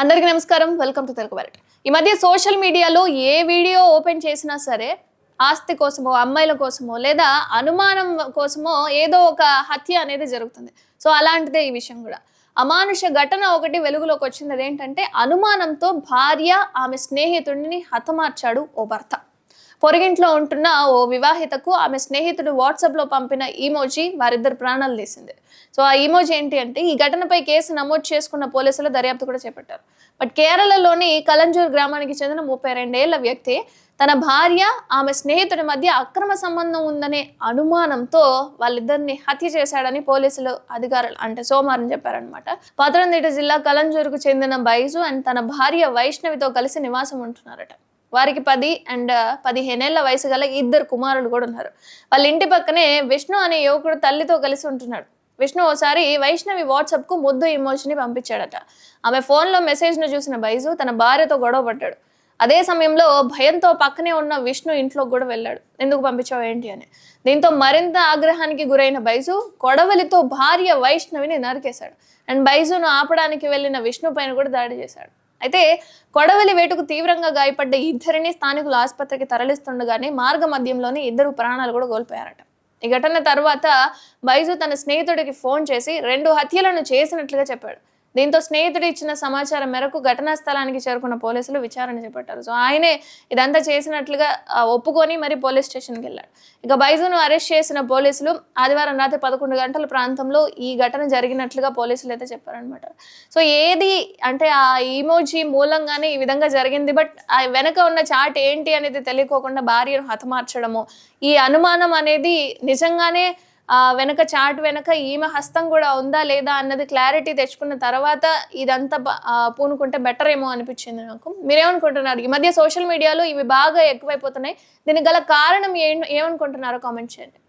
అందరికీ నమస్కారం. Welcome to Telugu వెరట్ ఈ మధ్య సోషల్ మీడియాలో ఏ వీడియో ఓపెన్ చేసినా సరే ఆస్తి కోసమో అమ్మాయిల కోసమో లేదా అనుమానం కోసమో ఏదో ఒక హత్య అనేది జరుగుతుంది. సో అలాంటిదే ఈ విషయం కూడా. అమానుష ఘటన ఒకటి వెలుగులోకి వచ్చింది. అదేంటంటే అనుమానంతో భార్య ఆమె స్నేహితుడిని హతమార్చాడు ఓ భర్త. పొరిగింట్లో ఉంటున్న ఓ వివాహితకు ఆమె స్నేహితుడు వాట్సాప్లో పంపిన ఈమోజీ వారిద్దరు ప్రాణాలు తీసింది. సో ఆ ఈమోజీ ఏంటి అంటే ఈ ఘటనపై కేసు నమోదు చేసుకున్న పోలీసులు దర్యాప్తు కూడా చేపట్టారు. బట్ కేరళలోని కలంజూర్ గ్రామానికి చెందిన ముప్పై రెండేళ్ళ వ్యక్తి తన భార్య ఆమె స్నేహితుడి మధ్య అక్రమ సంబంధం ఉందనే అనుమానంతో వాళ్ళిద్దరిని హత్య చేశాడని పోలీసులు అధికారులు అంటే సోమవారం చెప్పారనమాట పతనంతిట్ట జిల్లా కలంజూరుకు చెందిన బైజు అండ్ తన భార్య వైష్ణవితో కలిసి నివాసం ఉంటున్నారట. వారికి పది అండ్ పదిహేనేళ్ళ వయసు గల ఇద్దరు కుమారులు కూడా ఉన్నారు. వాళ్ళ ఇంటి పక్కనే విష్ణు అనే యువకుడు తల్లితో కలిసి ఉంటున్నాడు. విష్ణు ఓసారి వైష్ణవి వాట్సాప్కు ముద్దు ఇమోషన్ని పంపించాడట. ఆమె ఫోన్లో మెసేజ్ను చూసిన బైజు తన భార్యతో గొడవ పడ్డాడు. అదే సమయంలో భయంతో పక్కనే ఉన్న విష్ణు ఇంట్లోకి కూడా వెళ్ళాడు. ఎందుకు పంపించావు ఏంటి? అని. దీంతో మరింత ఆగ్రహానికి గురైన బైజు కొడవలితో భార్య వైష్ణవిని నరికేశాడు. అండ్ బైజును ఆపడానికి వెళ్ళిన విష్ణు పైన కూడా దాడి చేశాడు. అయితే కొడవలి వేటుకు తీవ్రంగా గాయపడ్డ ఇద్దరిని స్థానికులు ఆసుపత్రికి తరలిస్తుండగానే మార్గ మధ్యంలోనే ఇద్దరు ప్రాణాలు కూడా కోల్పోయారట. ఈ ఘటన తర్వాత బైజు తన స్నేహితుడికి ఫోన్ చేసి రెండు హత్యలను చేసినట్లుగా చెప్పాడు. దీంతో స్నేహితుడు ఇచ్చిన సమాచారం మేరకు ఘటనా స్థలానికి చేరుకున్న పోలీసులు విచారణ చేపట్టారు. సో ఆయనే ఇదంతా చేసినట్లుగా ఒప్పుకొని మరి పోలీస్ స్టేషన్కి వెళ్ళాడు. ఇక బైజును అరెస్ట్ చేసిన పోలీసులు ఆదివారం రాత్రి పదకొండు గంటల ప్రాంతంలో ఈ ఘటన జరిగినట్లుగా పోలీసులు అయితే చెప్పారనమాట సో ఏది అంటే ఆ ఈమోజీ మూలంగానే ఈ విధంగా జరిగింది. బట్ ఆ వెనక ఉన్న చాట్ ఏంటి అనేది తెలియకోకుండా భార్యను హతమార్చడము ఈ అనుమానం అనేది నిజంగానే వెనక చాట్ వెనక ఈమె హస్తం కూడా ఉందా లేదా అన్నది క్లారిటీ తెచ్చుకున్న తర్వాత ఇదంతా పూనుకుంటే బెటర్ ఏమో అనిపించింది నాకు. మీరేమనుకుంటున్నారు? ఈ మధ్య సోషల్ మీడియాలో ఇవి బాగా ఎక్కువైపోతున్నాయి. దీనికి గల కారణం ఏం ఏమనుకుంటున్నారో కామెంట్ చేయండి.